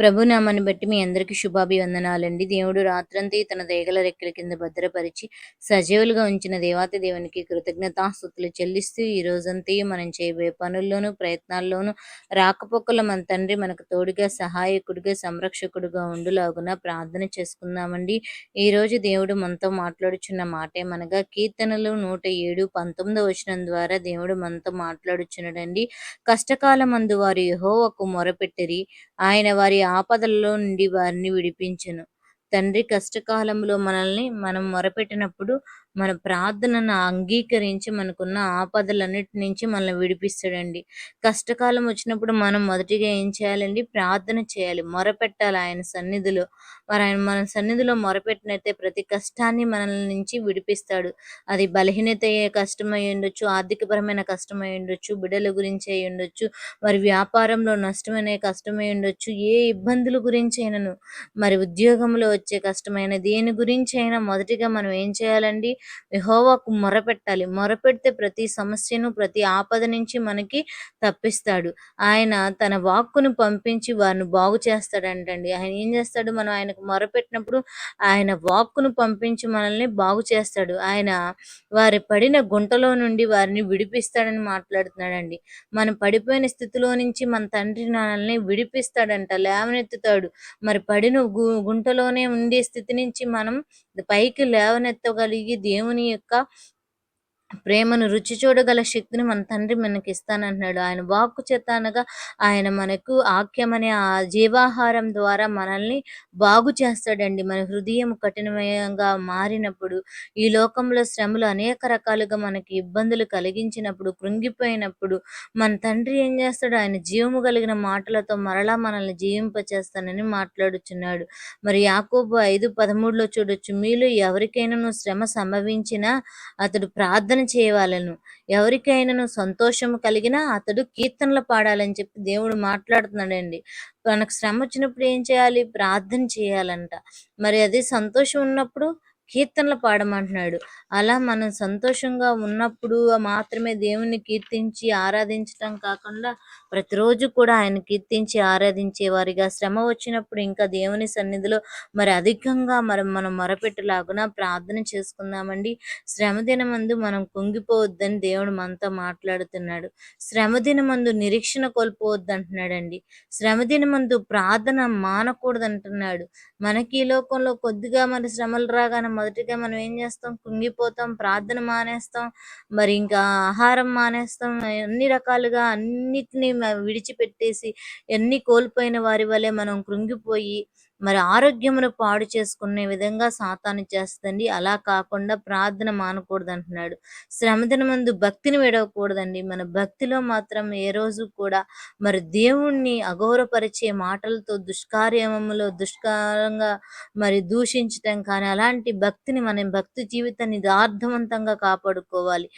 ప్రభునామాన్ని బట్టి మీ అందరికీ శుభాభివందనాలండి. దేవుడు రాత్రంతా తన దేగల రెక్కల కింద భద్రపరిచి సజీవులుగా ఉంచిన దేవాతి దేవునికి కృతజ్ఞతాస్థుతులు చెల్లిస్తూ ఈ రోజంతా మనం చేయబోయే పనుల్లోనూ ప్రయత్నాల్లోనూ రాకపోకల మన తండ్రి మనకు తోడుగా సహాయకుడిగా సంరక్షకుడుగా ఉండులాగున ప్రార్థన చేసుకుందామండి. ఈ రోజు దేవుడు మనతో మాట్లాడుచున్న మాటే మనగా కీర్తనలు నూట ఏడు పంతొమ్మిదో వచనం ద్వారా దేవుడు మనతో మాట్లాడుచున్నాడండి. కష్టకాలం అందు వారు యహోవకు మొరపెట్టిరి ఆయన వారి ఆపదలలో నుండి వారిని విడిపించును. తండ్రి కష్టకాలంలో మనల్ని మనం మొరపెట్టినప్పుడు మన ప్రార్థనను అంగీకరించి మనకున్న ఆపదలన్నిటి నుంచి మనల్ని విడిపిస్తాడండి. కష్టకాలం వచ్చినప్పుడు మనం మొదటిగా ఏం చేయాలండి? ప్రార్థన చేయాలి. మొరపెట్టాలి ఆయన సన్నిధిలో. మరి ఆయన మన సన్నిధిలో మొరపెట్టినైతే ప్రతి కష్టాన్ని మనల్ని నుంచి విడిపిస్తాడు. అది బలహీనత కష్టమై ఉండొచ్చు ఆర్థికపరమైన కష్టమై ఉండొచ్చు బిడ్డల గురించి అయి ఉండొచ్చు మరి వ్యాపారంలో నష్టమైన కష్టమై ఉండొచ్చు ఏ ఇబ్బందుల గురించి అయినను మరి ఉద్యోగంలో వచ్చే కష్టమైన దేని గురించి అయినా మొదటిగా మనం ఏం చేయాలండి? యహోవాకు మొరపెట్టాలి. మొరపెడితే ప్రతి సమస్యను ప్రతి ఆపద నుంచి మనకి తప్పిస్తాడు. ఆయన తన వాక్కును పంపించి వారిని బాగు చేస్తాడంటండి. ఆయన ఏం చేస్తాడు? మనం ఆయనకు మొరపెట్టినప్పుడు ఆయన వాక్కును పంపించి మనల్ని బాగు చేస్తాడు. ఆయన వారి పడిన గుంటలో నుండి వారిని విడిపిస్తాడని మాట్లాడుతున్నాడండి. మనం పడిపోయిన స్థితిలో నుంచి మన తండ్రి మనల్ని విడిపిస్తాడంట లేవనెత్తుతాడు. మరి పడిన గుంటలోనే ఉండే స్థితి నుంచి మనం పైకి లేవనెత్తగలిగి దేవుని యొక్క ప్రేమను రుచి చూడగల శక్తిని మన తండ్రి మనకి ఇస్తానంటున్నాడు ఆయన వాక్కు చేత అనగా ఆయన మనకు ఆక్యమనే ఆ జీవాహారం ద్వారా మనల్ని బాగు చేస్తాడండి. మన హృదయం కఠినమయంగా మారినప్పుడు ఈ లోకంలో శ్రమలు అనేక రకాలుగా మనకి ఇబ్బందులు కలిగించినప్పుడు కృంగిపోయినప్పుడు మన తండ్రి ఏం చేస్తాడు? ఆయన జీవము కలిగిన మాటలతో మరలా మనల్ని జీవింపచేస్తానని మాట్లాడుచున్నాడు. మరి యాకోబు ఐదు పదమూడులో చూడొచ్చు. మీలో ఎవరికైనా శ్రమ సంభవించినా అతడు ప్రార్థన కీర్తన చేయవాలను. ఎవరికైనాను సంతోషము కలిగినా అతడు కీర్తనలు పాడాలని చెప్పి దేవుడు మాట్లాడుతున్నాడండి. మనకు శ్రమ వచ్చినప్పుడు ఏం చేయాలి? ప్రార్థన చేయాలంట. మరి అది సంతోషం ఉన్నప్పుడు కీర్తనలు పాడమంటున్నాడు. అలా మనం సంతోషంగా ఉన్నప్పుడు మాత్రమే దేవుణ్ణి కీర్తించి ఆరాధించటం కాకుండా ప్రతిరోజు కూడా ఆయన కీర్తించి ఆరాధించే వారిగా శ్రమ వచ్చినప్పుడు ఇంకా దేవుని సన్నిధిలో మరి అధికంగా మరి మనం మొరపెట్టలాగున ప్రార్థన చేసుకుందామండి. శ్రమ దినమందు మనం కుంగిపోవద్దని దేవుడు మనతో మాట్లాడుతున్నాడు. శ్రమ దినమందు నిరీక్షణ కోల్పోవద్దు అంటున్నాడండి శ్రమ దినమందు ప్రార్థన మానకూడదు అంటున్నాడు మనకి ఈ లోకంలో కొద్దిగా మరి శ్రమలు రాగానే మొదటిగా మనం ఏం చేస్తాం? కుంగిపోతాం ప్రార్థన మానేస్తాం మరి ఇంకా ఆహారం మానేస్తాం అన్ని రకాలుగా అన్నిటినీ విడిచిపెట్టేసి ఎన్ని కోల్పోయిన వారి వలె మనం కృంగిపోయి మరి ఆరోగ్యమును పాడు చేసుకునే విధంగా సాతాను చేస్తుందండి. అలా కాకుండా ప్రార్థన మానకూడదు అంటున్నాడు శ్రమదిన ముందు భక్తిని విడవకూడదండి. మన భక్తిలో మాత్రం ఏ రోజు కూడా మరి దేవుణ్ణి అగౌరవపరిచే మాటలతో దుష్కార్యములో దుష్కారంగా మరి దూషించటం కానీ అలాంటి భక్తిని మన భక్తి జీవితాన్ని దార్థవంతంగా కాపాడుకోవాలి.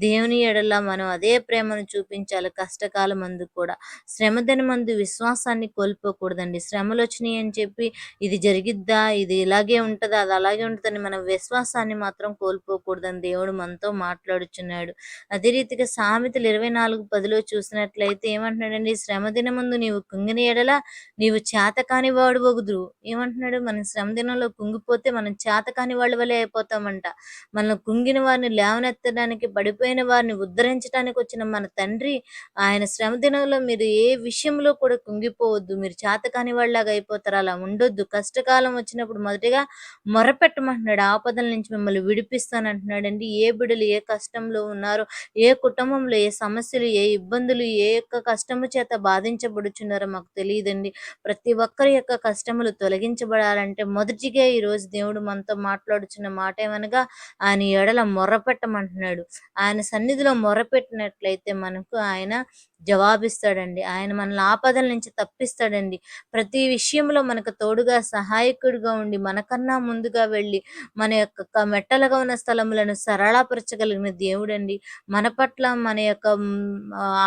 దేవుని ఎడల మనం అదే ప్రేమను చూపించాలి కష్టకాలం మందు కూడా. శ్రమదిన మందు విశ్వాసాన్ని కోల్పోకూడదండి. శ్రమలు వచ్చినాయి అని చెప్పి ఇది జరిగిద్దా? ఇది ఇలాగే ఉంటుందా? అది అలాగే ఉంటుందని మన విశ్వాసాన్ని మాత్రం కోల్పోకూడదని దేవుడు మనతో మాట్లాడుచున్నాడు. అదే రీతిగా సామెతలు ఇరవై నాలుగు పదిలో చూసినట్లయితే ఏమంటున్నాడండి? శ్రమ ముందు నీవు కుంగిన ఎడల నీవు చేతకాని వాడు వగుదురు. ఏమంటున్నాడు? మనం శ్రమ దినంలో కుంగిపోతే మనం చేతకాని వాళ్ళ వలె అయిపోతామంట. మనం కుంగిన వారిని లేవనెత్తడానికి పడిపోయిన వారిని ఉద్ధరించడానికి వచ్చిన మన తండ్రి ఆయన శ్రమ దినంలో మీరు ఏ విషయంలో కూడా కుంగిపోవద్దు. మీరు చేతకాని వాళ్ళలాగా అయిపోతారు. అలా ఉండ ఉండొద్దు. కష్టకాలం వచ్చినప్పుడు మొదటిగా మొరపెట్టమంటున్నాడు. ఆపదల నుంచి మిమ్మల్ని విడిపిస్తానంటున్నాడండి. ఏ బిడ్డలు ఏ కష్టంలో ఉన్నారో ఏ కుటుంబంలో ఏ సమస్యలు ఏ ఇబ్బందులు ఏ యొక్క కష్టము చేత బాధించబడుచున్నారో మాకు తెలియదండి. ప్రతి ఒక్కరి యొక్క కష్టములు తొలగించబడాలంటే మొదటిగా ఈరోజు దేవుడు మనతో మాట్లాడుచున్న మాట ఏమనగా ఆయన ఎడల మొరపెట్టమంటున్నాడు. ఆయన సన్నిధిలో మొరపెట్టినట్లయితే మనకు ఆయన జవాబిస్తాడండి. ఆయన మనల్ని ఆపదల నుంచి తప్పిస్తాడండి. ప్రతి విషయంలో మనకు తోడుగా సహాయకుడిగా ఉండి మనకన్నా ముందుగా వెళ్ళి మన యొక్క మెట్టలుగా ఉన్న స్థలములను సరళపరచగలిగిన దేవుడండి. మన పట్ల మన యొక్క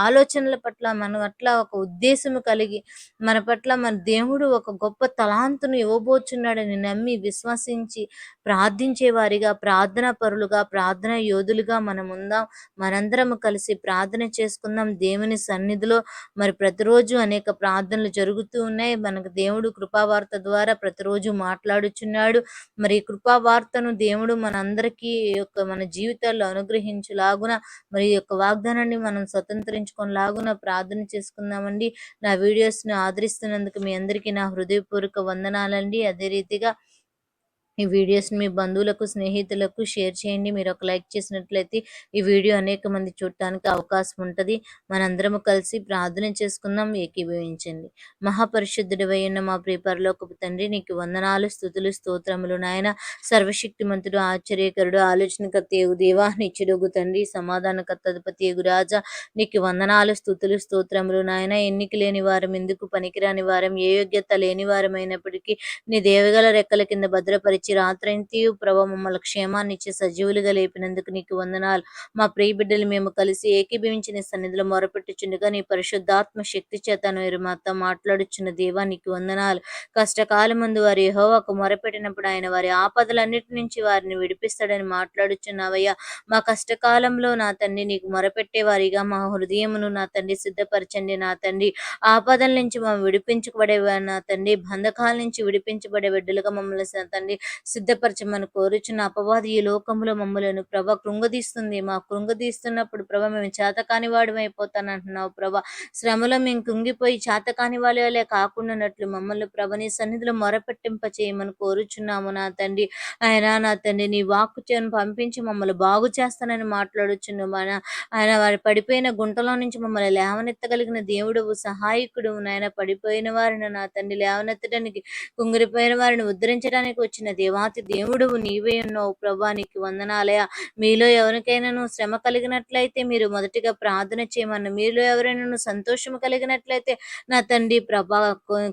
ఆలోచనల పట్ల మన పట్ల ఒక ఉద్దేశము కలిగి మన పట్ల మన దేవుడు ఒక గొప్ప తలాంతును ఇవ్వబోచున్నాడని నమ్మి విశ్వసించి ప్రార్థించే వారిగా ప్రార్థన పరులుగా ప్రార్థన యోధులుగా మనం ఉందాం. మనందరం కలిసి ప్రార్థన చేసుకుందాం. దేవుని సన్నిధిలో మరి ప్రతిరోజు అనేక ప్రార్థనలు జరుగుతూ ఉన్నాయి. మనకు దేవుడు కృపావార్త ద్వారా ప్రతిరోజు మాట్లాడుచున్నాడు. మరి కృపావార్తను దేవుడు మనందరికీ యొక్క మన జీవితాల్లో అనుగ్రహించులాగున మరి యొక్క వాగ్దానాన్ని మనం స్వతంత్రించుకునేలాగున ప్రార్థన చేసుకుందామండి. నా వీడియోస్ను ఆదరిస్తున్నందుకు మీ అందరికీ నా హృదయపూర్వక వందనాలండి. అదే రీతిగా ఈ వీడియోస్ని మీ బంధువులకు స్నేహితులకు షేర్ చేయండి. మీరు ఒక లైక్ చేసినట్లయితే ఈ వీడియో అనేక మంది చూడటానికి అవకాశం ఉంటుంది. మనందరము కలిసి ప్రార్థన చేసుకుందాం. ఏకీభవించండి. మహాపరిశుద్ధుడి అయిన మా ప్రియపరలోకపు తండ్రి నీకు వందనాలు స్థుతులు స్తోత్రములు నాయన. సర్వశక్తిమంతుడు ఆశ్చర్యకరుడు ఆలోచనకర్త ఏగు దేవా నిచ్చుడుగు తండ్రి సమాధానకర్త అధిపతి ఏగు రాజా. నీకు వందనాలు స్థుతులు స్తోత్రములు నాయన. ఎన్నిక లేని వారం ఎందుకు పనికిరాని వారం ఏ యోగ్యత లేని వారమైనప్పటికీ నీ దేవగల రెక్కల కింద భద్రపరి ఇచ్చి రాత్రంతియు ప్రభ మమ్మల్ని క్షేమాన్ని ఇచ్చి సజీవులుగా లేపినందుకు నీకు వందనాలు. మా ప్రియ బిడ్డలు మేము కలిసి ఏకీభవించిన సన్నిధిలో మొరపెట్టుచుండగా నీ పరిశుద్ధాత్మ శక్తి చేత మీరు మాతో మాట్లాడుచున్న దేవా నీకు వందనాలు. కష్టకాలం ముందు వారి యహోవాకు మొరపెట్టినప్పుడు ఆయన వారి ఆపదలన్నిటి నుంచి వారిని విడిపిస్తాడని మాట్లాడుచున్నావయ్యా. మా కష్టకాలంలో నా తండ్రి నీకు మొరపెట్టే వారిగా మా హృదయమును నా తండ్రి సిద్ధపరచండి. నా తండ్రి ఆపదల నుంచి మేము విడిపించబడే నా తండ్రి బంధకాల నుంచి విడిపించబడే బిడ్డలుగా మమ్మల్ని తండ్రి సిద్ధపరచమని కోరుచున్న అపవాది ఈ లోకంలో మమ్మలను ప్రభ కృంగదీస్తుంది. మా కృంగదీస్తున్నప్పుడు ప్రభ మేము చేతకాని వాడు ప్రభ. శ్రమలో మేము కృంగిపోయి చేతకాని వాళ్ళే కాకుండానట్లు మమ్మల్ని ప్రభ నీ సన్నిధిలో మొరపెట్టింప చేయమని కోరుచున్నాము నా తండ్రి. ఆయన నా తండ్రి నీ వాక్కు చేను పంపించి మమ్మల్ని బాగు చేస్తానని మాట్లాడుచున్నాము ఆయన వారి పడిపోయిన గుంటలో నుంచి మమ్మల్ని లేవనెత్తగలిగిన దేవుడు సహాయకుడు నాయన పడిపోయిన వారిని నా తండ్రి లేవనెత్తడానికి కుంగిరిపోయిన వారిని ఉద్ధరించడానికి వచ్చిన దేవాతి దేవుడు నీవే ఉన్నావు ప్రభా నీకు వందనాలయ. మీలో ఎవరికైనా శ్రమ కలిగినట్లయితే మీరు మొదటిగా ప్రార్థన చేయమన్న. మీలో ఎవరైనా సంతోషం కలిగినట్లయితే నా తండ్రి ప్రభా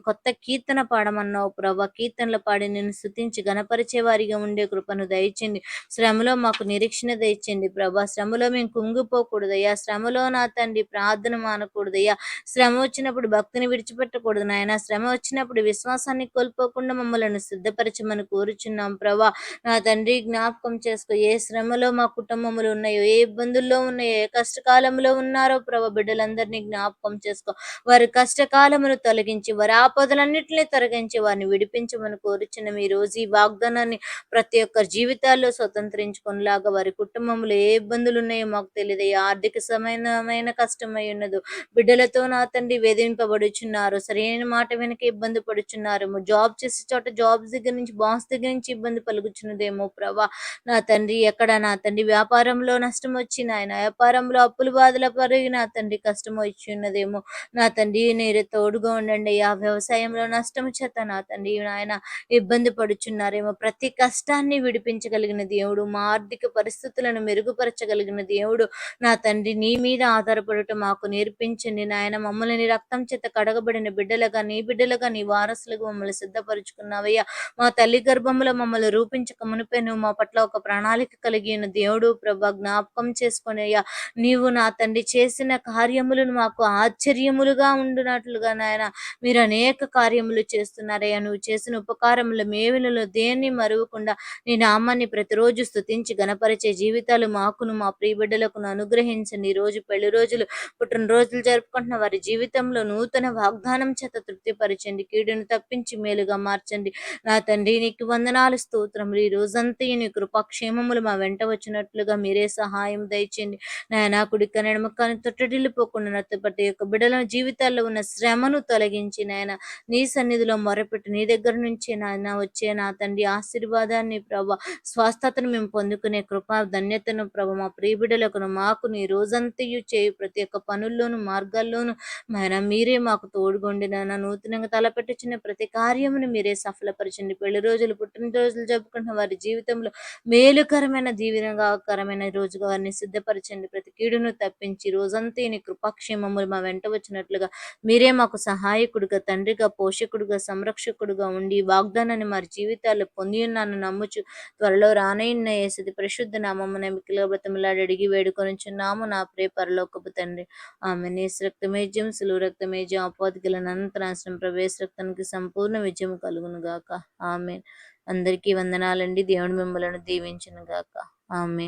కొత్త కీర్తన పాడమన్నావు. ప్రభా కీర్తనలు పాడి నేను స్థుతించి గణపరిచే వారిగా ఉండే కృపను దయచండి. శ్రమలో మాకు నిరీక్షణ దయచండి ప్రభా. శ్రమలో మేము కుంగిపోకూడదయ్యా. శ్రమలో నా తండ్రి ప్రార్థన మానకూడదయ్యా. శ్రమ వచ్చినప్పుడు భక్తిని విడిచిపెట్టకూడదు నాయన. శ్రమ వచ్చినప్పుడు విశ్వాసాన్ని కోల్పోకుండా మమ్మల్ని సిద్ధపరచమని కూర్చున్నాం ప్రభా నా తండ్రి జ్ఞాపకం చేసుకో. ఏ శ్రమలో మా కుటుంబములు ఉన్నాయో ఏ ఇబ్బందుల్లో ఉన్నాయో ఏ కష్టకాలంలో ఉన్నారో ప్రభ బిడ్డలందరినీ జ్ఞాపకం చేసుకో. వారి కష్టకాలమును తొలగించి వారి ఆపదలన్నింటినీ తొలగించి వారిని విడిపించమని కోరుచున్న. ఈ రోజు ఈ వాగ్దానాన్ని ప్రతి ఒక్కరి జీవితాల్లో స్వతంత్రించుకునేలాగా వారి కుటుంబంలో ఏ ఇబ్బందులు ఉన్నాయో మాకు తెలియదు. ఆర్థిక సమయమైన కష్టమై ఉన్నదు బిడ్డలతో నా తండ్రి వేధింపబడుచున్నారు సరైన మాట వెనక ఇబ్బంది పడుచున్నారు జాబ్ చేసే చోట జాబ్స్ దగ్గర నుంచి బాస్ దగ్గర నుంచి ఇబ్బంది పలుకుచున్నదేమో ప్రభా. నా తండ్రి ఎక్కడ నా తండ్రి? వ్యాపారంలో నష్టం వచ్చి నాయన వ్యాపారంలో అప్పులు బాధల పరిగి నా తండ్రి కష్టం వచ్చి ఉన్నదేమో. నా తండ్రి నేరు తోడుగా ఉండండి. ఆ వ్యవసాయంలో నష్టం చేత నా తండ్రి నాయన ఇబ్బంది పడుచున్నారేమో. ప్రతి కష్టాన్ని విడిపించగలిగిన దేవుడు మా ఆర్థిక పరిస్థితులను మెరుగుపరచగలిగిన దేవుడు నా తండ్రి. నీ మీద ఆధారపడటం మాకు నేర్పించండి నాయన. మమ్మల్ని రక్తం చేత కడగబడిన బిడ్డలుగా నీ బిడ్డలుగా నీ వారసులుగా మమ్మల్ని సిద్ధపరుచుకున్నావయ్యా. మా తల్లి గర్భం గర్భంలో మమ్మల్ని రూపించక మునిపే నువ్వు మా పట్ల ఒక ప్రణాళిక కలిగిన దేవుడు ప్రభ జ్ఞాపకం చేసుకునేయ్యా నీవు నా తండ్రి చేసిన కార్యములను మాకు ఆశ్చర్యములుగా ఉండునట్లుగా నాయన. మీరు అనేక కార్యములు చేస్తున్నారయ్యా నువ్వు చేసిన ఉపకారముల మేవులలో దేన్ని మరువకుండా నీ నామాన్ని ప్రతిరోజు స్థుతించి గణపరిచే జీవితాలు మాకును మా ప్రియబిడ్డలకు అనుగ్రహించండి. ఈ రోజు పెళ్ళి రోజులు పుట్టినరోజులు జరుపుకుంటున్న వారి జీవితంలో నూతన వాగ్దానం చేత తృప్తిపరచండి. కీడును తప్పించి మేలుగా మార్చండి. నా తండ్రి నీకు వంద వందనాలు స్తోత్రములు. ఈ రోజంతా నీ కృపాక్షేమములు మా వెంట వచ్చినట్లుగా మీరే సహాయం దయచేయండి. నాయన కుడిక నడమకాన్ని తొట్టడిల్లిపోకుండా నత్త ప్రతి యొక్క బిడల జీవితాల్లో ఉన్న శ్రమను తొలగించి నాయన నీ సన్నిధిలో మొరపెట్టి నీ దగ్గర నుంచి నాయన వచ్చే నా తండ్రి ఆశీర్వాదాన్ని ప్రభ స్వస్థతను మేము పొందుకునే కృపా ధన్యతను ప్రభ మా ప్రియబిడలకు మాకు నీ రోజంతయు చేయి. ప్రతి ఒక్క పనుల్లోనూ మార్గాల్లోనూ ఆయన మీరే మాకు తోడుగొండి నాయన. నూతనంగా తలపెట్టుచున్న ప్రతి కార్యమును మీరే సఫలపరచండి. పెళ్ళి రోజులు పుట్టినరోజులు జరుపుకుంటున్న వారి జీవితంలో మేలుకరమైన దీవెనగాకరమైన రోజుగా వారిని సిద్ధపరచండి. ప్రతి కీడును తప్పించి రోజంతా నీ కృపాక్షేమములు మా వెంట వచ్చినట్లుగా మీరే మాకు సహాయకుడిగా తండ్రిగా పోషకుడిగా సంరక్షకుడుగా ఉండి వాగ్దానాన్ని మరి జీవితాల్లో పొంది ఉన్నాను నమ్ముచు త్వరలో రానయ్య వేసేది పరిశుద్ధ నామమ్మ నమ్మికలో బ్రతములాడి అడిగి వేడుకొనిచున్నాము. నా ప్రే పరలోకపు తండ్రి ఆమె నేస్ రక్తమేజ్యం సులువు రక్తమేజ్యం అపోధికల అనంతరాశ్రం ప్రవేశ రక్తానికి సంపూర్ణ విజయం కలుగును గాక ఆమె అందరికీ వందనాలండి. దేవుడు మిమ్మలను దీవించను గాక ఆమె